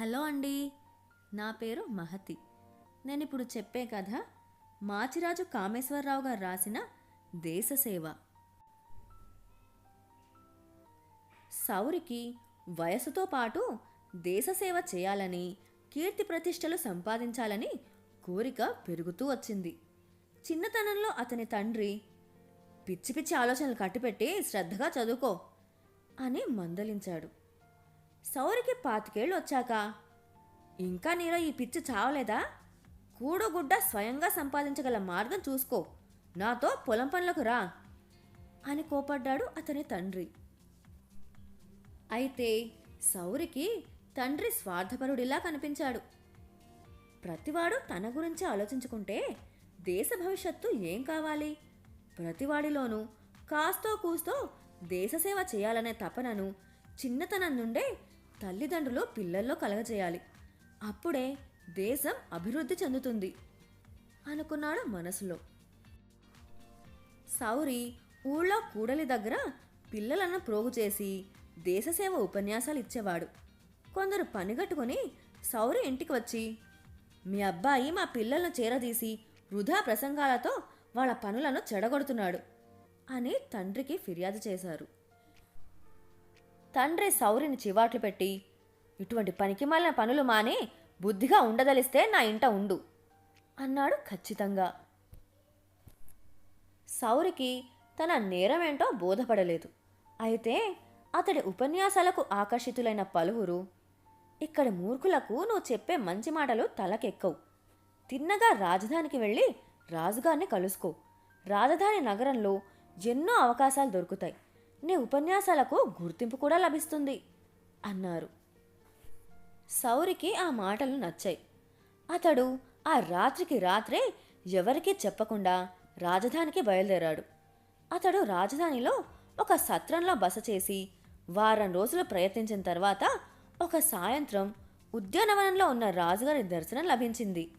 Hello అండి. నా పేరు మహతి. నేను ఇప్పుడు చెప్పే కథ మాచిరాజు కామేశ్వరరావు గారు రాసిన దేశసేవ సౌరికి వయసుతో పాటు దేశసేవ చేయాలని కీర్తి ప్రతిష్టలు సంపాదించాలని కోరిక పెరుగుతూ వచ్చింది. చిన్నతనంలో అతని తండ్రి పిచ్చి పిచ్చి ఆలోచనలు కట్టిపెట్టి శ్రద్ధగా చదువుకో అని మందలించాడు. సౌరికి పాతికేళ్ళు వచ్చాక ఇంకా నీలో ఈ పిచ్చి చావలేదా? కూడుగుడ్డ స్వయంగా సంపాదించగల మార్గం చూసుకో. నాతో పొలం పనులకు రా అని కోపడ్డాడు అతని తండ్రి. అయితే సౌరికి తండ్రి స్వార్థపరుడిలా కనిపించాడు. ప్రతివాడు తన గురించి ఆలోచించుకుంటే దేశ భవిష్యత్తు ఏం కావాలి? ప్రతివాడిలోనూ కాస్తో కూస్తో దేశసేవ చేయాలనే తపనను చిన్నతనం నుండే తల్లిదండ్రులు పిల్లల్లో కలగజేయాలి. అప్పుడే దేశం అభివృద్ధి చెందుతుంది అనుకున్నాడు మనసులో. సౌరి ఊళ్ళో కూడలి దగ్గర పిల్లలను ప్రోగు చేసి దేశసేవ ఉపన్యాసాలు ఇచ్చేవాడు. కొందరు పనిగట్టుకుని సౌరి ఇంటికి వచ్చి మీ అబ్బాయి మా పిల్లలను చేరదీసి వృధా ప్రసంగాలతో వాళ్ళ పనులను చెడగొడుతున్నాడు అని తండ్రికి ఫిర్యాదు చేశారు. తండ్రి సౌరిని చివాట్లు పెట్టి ఇటువంటి పనికిమాలిన పనులు మాని బుద్ధిగా ఉండదలిస్తే నా ఇంట ఉండు అన్నాడు ఖచ్చితంగా. సౌరికి తన నేరమేంటో బోధపడలేదు. అయితే అతడి ఉపన్యాసాలకు ఆకర్షితులైన పలువురు ఇక్కడి మూర్ఖులకు నువ్వు చెప్పే మంచి మాటలు తలకెక్కవు. తిన్నగా రాజధానికి వెళ్ళి రాజుగారిని కలుసుకో. రాజధాని నగరంలో ఎన్నో అవకాశాలు దొరుకుతాయి. నీ ఉపన్యాసాలకు గుర్తింపు కూడా లభిస్తుంది అన్నారు. సౌరికి ఆ మాటలు నచ్చాయి. అతడు ఆ రాత్రికి రాత్రే ఎవరికీ చెప్పకుండా రాజధానికి బయలుదేరాడు. అతడు రాజధానిలో ఒక సత్రంలో బస చేసి వారం రోజులు ప్రయత్నించిన తర్వాత ఒక సాయంత్రం ఉద్యానవనంలో ఉన్న రాజుగారి దర్శనం లభించింది.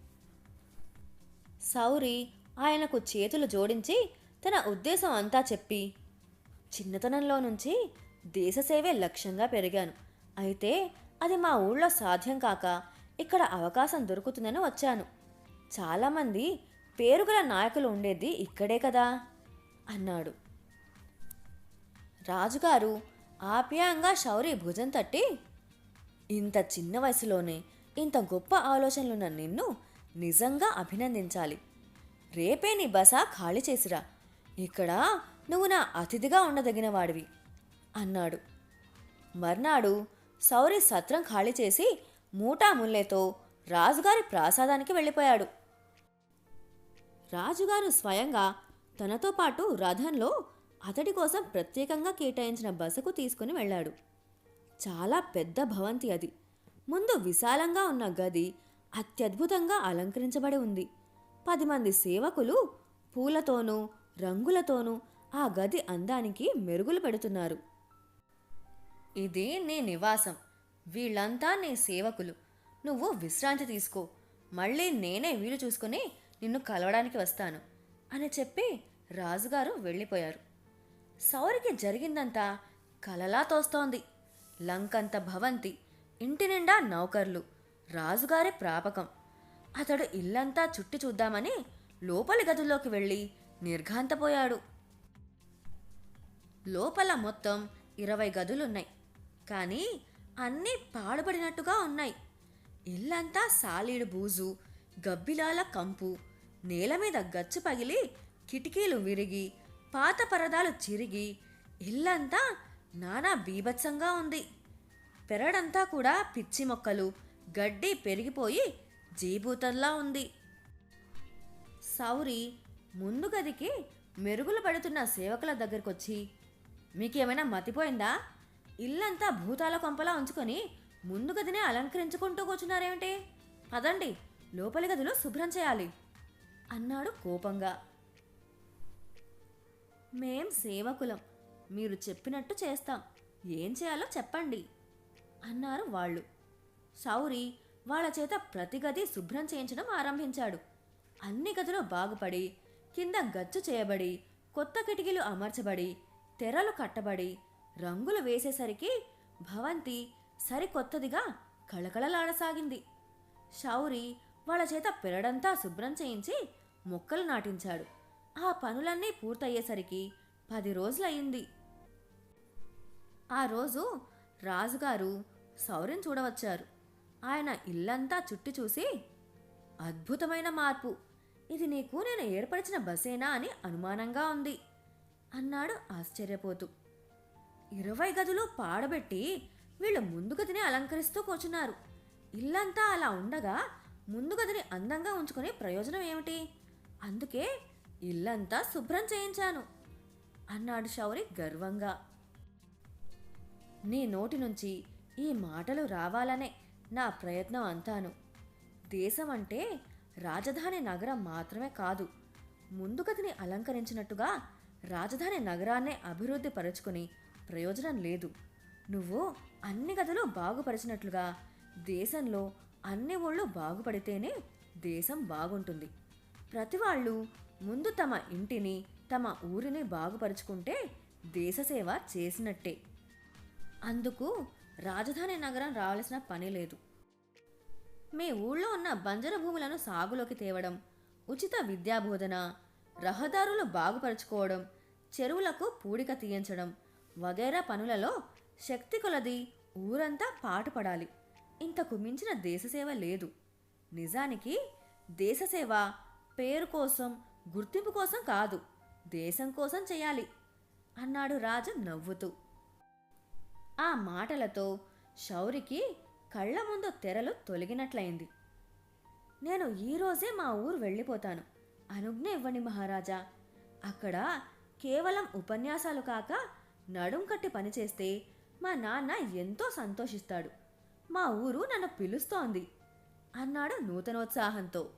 సౌరి ఆయనకు చేతులు జోడించి తన ఉద్దేశం అంతా చెప్పి చిన్నతనంలో నుంచి దేశసేవే లక్ష్యంగా పెరిగాను. అయితే అది మా ఊళ్ళో సాధ్యం కాక ఇక్కడ అవకాశం దొరుకుతుందని వచ్చాను. చాలామంది పేరుగల నాయకులు ఉండేది ఇక్కడే కదా? అన్నాడు. రాజుగారు ఆప్యాయంగా శౌరి భుజం తట్టి ఇంత చిన్న వయసులోనే ఇంత గొప్ప ఆలోచనలున్న నిన్ను నిజంగా అభినందించాలి. రేపే నీ బస ఖాళీ చేసిరా. ఇక్కడ నువ్వు నా అతిథిగా ఉండదగినవాడివి అన్నాడు. మర్నాడు సౌరి సత్రం ఖాళీ చేసి మూటా ముల్లెతో రాజుగారి ప్రాసాదానికి వెళ్ళిపోయాడు. రాజుగారు స్వయంగా తనతో పాటు రథంలో అతడి కోసం ప్రత్యేకంగా కేటాయించిన బసకు తీసుకుని వెళ్ళాడు. చాలా పెద్ద భవంతి అది. ముందు విశాలంగా ఉన్న గది అత్యద్భుతంగా అలంకరించబడి ఉంది. పది మంది సేవకులు పూలతోనూ రంగులతోనూ ఆ గది అందానికి మెరుగులు పెడుతున్నారు. ఇది నీ నివాసం. వీళ్ళంతా నీ సేవకులు. నువ్వు విశ్రాంతి తీసుకో. మళ్ళీ నేనే వీలు చూసుకుని నిన్ను కలవడానికి వస్తాను అని చెప్పి రాజుగారు వెళ్ళిపోయారు. సౌరికి జరిగిందంతా కలలా తోస్తోంది. లంకంత భవంతి ఇంటి నిండా నౌకర్లు రాజుగారి ప్రాపకం. అతడు ఇల్లంతా చుట్టి చూద్దామని లోపలి గదిలోకి వెళ్ళి నిర్ఘాంతపోయాడు. లోపల మొత్తం ఇరవై గదులున్నాయి. కానీ అన్నీ పాడుబడినట్టుగా ఉన్నాయి. ఇల్లంతా సాలీడు బూజు గబ్బిలాల కంపు నేల మీద గచ్చు పగిలి కిటికీలు విరిగి పాత పరదాలు చిరిగి ఇల్లంతా నానా బీభత్సంగా ఉంది. పెరడంతా కూడా పిచ్చి మొక్కలు గడ్డి పెరిగిపోయి జీభూతంలా ఉంది. సౌరి ముందు గదికి మెరుగులు పడుతున్న సేవకుల దగ్గరకొచ్చి మీకేమైనా మతిపోయిందా? ఇల్లంతా భూతాల కొంపలా ఉంచుకొని ముందు గదినే అలంకరించుకుంటూ కూర్చున్నారేమిటి? పదండి లోపలి గదిలో శుభ్రం చేయాలి. అన్నాడు కోపంగా. మేం సేవకులం మీరు చెప్పినట్టు చేస్తాం. ఏం చేయాలో చెప్పండి అన్నారు వాళ్ళు. సౌరి వాళ్ళ చేత ప్రతి గది శుభ్రం చేయించడం ఆరంభించాడు. అన్ని గదులు బాగుపడి కింద గచ్చు చేయబడి కొత్త కిటికీలు అమర్చబడి తెరలు కట్టబడి రంగులు వేసేసరికి భవంతి సరికొత్తదిగా కళకళలాడసాగింది. శౌరి వాళ్ళ చేత పెరడంతా శుభ్రం చేయించి మొక్కలు నాటించాడు. ఆ పనులన్నీ పూర్తయ్యేసరికి పది రోజులయ్యింది. ఆ రోజు రాజుగారు సౌరిని చూడవచ్చారు. ఆయన ఇల్లంతా చుట్టి చూసి అద్భుతమైన మార్పు. ఇది నీకు నేను ఏర్పరిచిన బసేనా? అని అనుమానంగా ఉంది. అన్నాడు ఆశ్చర్యపోతూ. ఇరవై గదులు పాడబెట్టి వీళ్ళు ముందు గదిని అలంకరిస్తూ కూర్చున్నారు. ఇల్లంతా అలా ఉండగా ముందు గదిని అందంగా ఉంచుకునే ప్రయోజనం ఏమిటి? అందుకే ఇల్లంతా శుభ్రం చేయించాను అన్నాడు శౌరి గర్వంగా. నీ నోటి నుంచి ఈ మాటలు రావాలనే నా ప్రయత్నం అంతాను. దేశం అంటే రాజధాని నగరం మాత్రమే కాదు ముందు గదిని అలంకరించినట్టుగా రాజధాని నగరాన్నే అభివృద్ధి పరుచుకుని ప్రయోజనం లేదు. నువ్వు అన్ని గదులు బాగుపరిచినట్లుగా దేశంలో అన్ని ఊళ్ళు బాగుపడితేనే దేశం బాగుంటుంది. ప్రతి వాళ్ళు ముందు తమ ఇంటిని తమ ఊరిని బాగుపరుచుకుంటే దేశసేవ చేసినట్టే. అందుకు రాజధాని నగరం రావాల్సిన పని లేదు. మీ ఊళ్ళో ఉన్న బంజర భూములను సాగులోకి తేవడం ఉచిత విద్యాబోధన రహదారులు బాగుపరుచుకోవడం చెరువులకు పూడిక తీయించడం వగైరా పనులలో శక్తి కొలది ఊరంతా పాటుపడాలి. ఇంతకు మించిన దేశసేవ లేదు. నిజానికి దేశసేవ పేరు కోసం గుర్తింపు కోసం కాదు దేశం కోసం చేయాలి అన్నాడు రాజు నవ్వుతూ. ఆ మాటలతో శౌరికి కళ్ళ ముందు తెరలు తొలగినట్లయింది. నేను ఈరోజే మా ఊరు వెళ్ళిపోతాను. అనుజ్ఞ ఇవ్వండి మహారాజా. అక్కడ కేవలం ఉపన్యాసాలు కాక నడుం కట్టి పనిచేస్తే మా నాన్న ఎంతో సంతోషిస్తాడు. మా ఊరు నన్ను పిలుస్తోంది. అన్నాడు నూతనోత్సాహంతో.